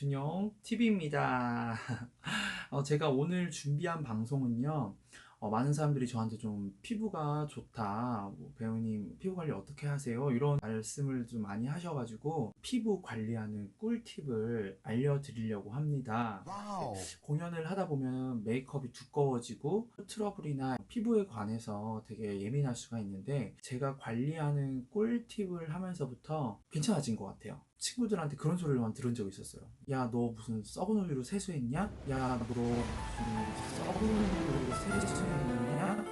준용 TV입니다. 어, 제가 오늘 준비한 방송은요. 어, 많은 사람들이 저한테 좀 피부가 좋다. 뭐, 배우님 피부 관리 어떻게 하세요? 이런 말씀을 좀 많이 하셔가지고 피부 관리하는 꿀팁을 알려드리려고 합니다. 와우. 공연을 하다 보면 메이크업이 두꺼워지고 트러블이나 피부에 관해서 되게 예민할 수가 있는데 제가 관리하는 꿀팁을 하면서부터 괜찮아진 것 같아요. 친구들한테 그런 소리를만 들은 적이 있었어요. 야, 너 무슨 썩은 우유로 세수했냐? 야, 너 무슨 썩은 우유로 세수했냐?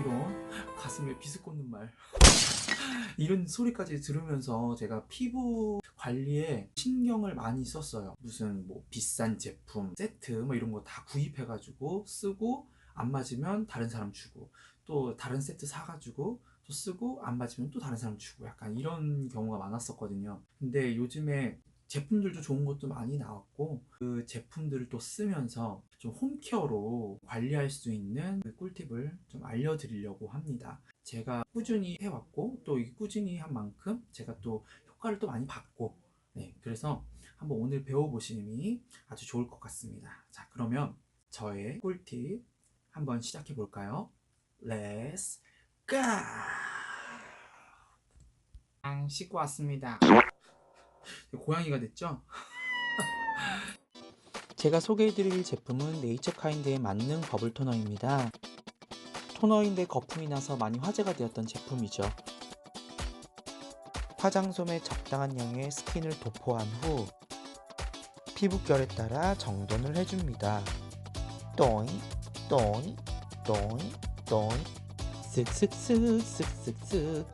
이런 가슴에 비스 꽂는 말. 이런 소리까지 들으면서 제가 피부 관리에 신경을 많이 썼어요. 무슨 뭐 비싼 제품, 세트 뭐 이런 거 다 구입해가지고 쓰고 안 맞으면 다른 사람 주고 또 다른 세트 사가지고 또 쓰고 안 맞으면 또 다른 사람 주고 약간 이런 경우가 많았었거든요. 근데 요즘에 제품들도 좋은 것도 많이 나왔고 그 제품들을 또 쓰면서 좀 홈케어로 관리할 수 있는 그 꿀팁을 좀 알려드리려고 합니다. 제가 꾸준히 해왔고 또이 꾸준히 한 만큼 제가 또 효과를 또 많이 받고 네 그래서 한번 오늘 배워보심이 아주 좋을 것 같습니다. 자 그러면 저의 꿀팁 한번 시작해 볼까요? Let's go! 앙 씻고 왔습니다. 고양이가 됐죠? 제가 소개해드릴 제품은 네이처카인드의 만능 버블 토너입니다. 토너인데 거품이 나서 많이 화제가 되었던 제품이죠. 화장솜에 적당한 양의 스킨을 도포한 후 피부결에 따라 정돈을 해줍니다. 또잉, 또잉, 또잉, 또잉, 쓱쓱쓱, 쓱쓱쓱.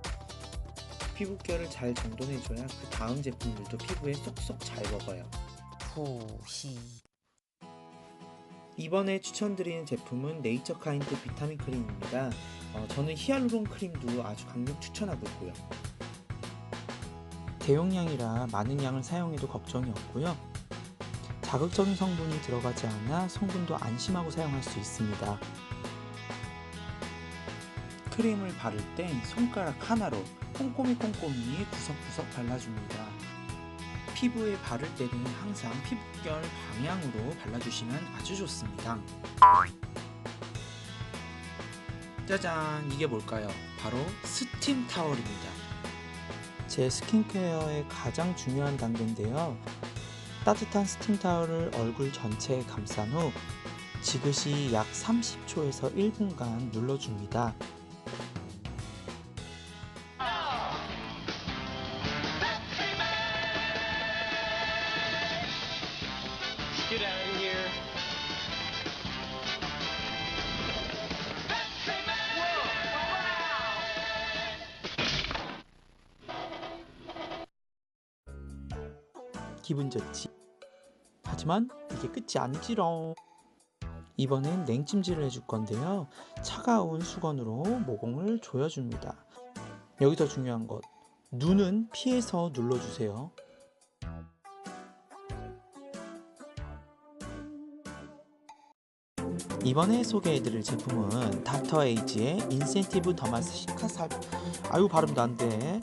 피부결을 잘 정돈해줘야 그 다음 제품들도 피부에 쏙쏙 잘 먹어요. 후시. 이번에 추천드리는 제품은 네이처카인드 비타민 크림입니다. 어, 저는 히알루론 크림도 아주 강력 추천하고 있고요. 대용량이라 많은 양을 사용해도 걱정이 없고요. 자극적인 성분이 들어가지 않아 성분도 안심하고 사용할 수 있습니다. 크림을 바를 땐 손가락 하나로 꼼꼼히 꼼꼼히 구석구석 발라줍니다. 피부에 바를 때는 항상 피부결 방향으로 발라주시면 아주 좋습니다. 짜잔, 이게 뭘까요? 바로 스팀 타월입니다. 제 스킨케어의 가장 중요한 단계인데요. 따뜻한 스팀 타월을 얼굴 전체에 감싼 후 지그시 약 30초에서 1분간 눌러줍니다. 기분 좋지. 하지만 이게 끝이 아니지롱. 이번엔 냉찜질을 해줄 건데요. 차가운 수건으로 모공을 조여줍니다. 여기서 중요한 것. 눈은 피해서 눌러주세요. 이번에 소개해드릴 제품은 닥터 에이지의 인센티브 더마스 시카살 아유 발음도 안돼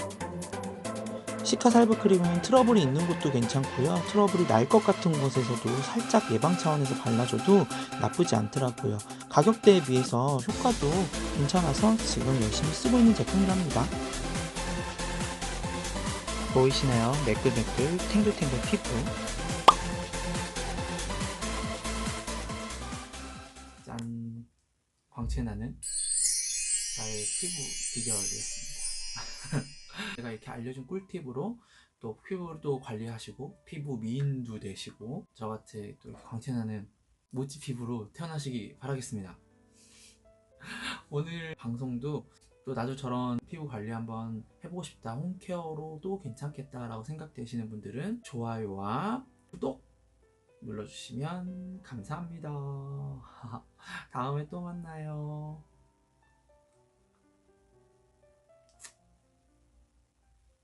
시카살브 크림은 트러블이 있는 곳도 괜찮고요. 트러블이 날 것 같은 곳에서도 살짝 예방 차원에서 발라줘도 나쁘지 않더라고요. 가격대에 비해서 효과도 괜찮아서 지금 열심히 쓰고 있는 제품이랍니다. 보이시나요? 매끌매끌 탱글탱글 피부. 짠. 광채나는 나의 피부 비결이었습니다. 제가 이렇게 알려준 꿀팁으로 또 피부도 관리하시고 피부 미인도 되시고 저같이 또 광채나는 모찌 피부로 태어나시기 바라겠습니다. 오늘 방송도 또 나도 저런 피부 관리 한번 해보고 싶다 홈케어로도 괜찮겠다 라고 생각되시는 분들은 좋아요와 구독 눌러주시면 감사합니다. 다음에 또 만나요.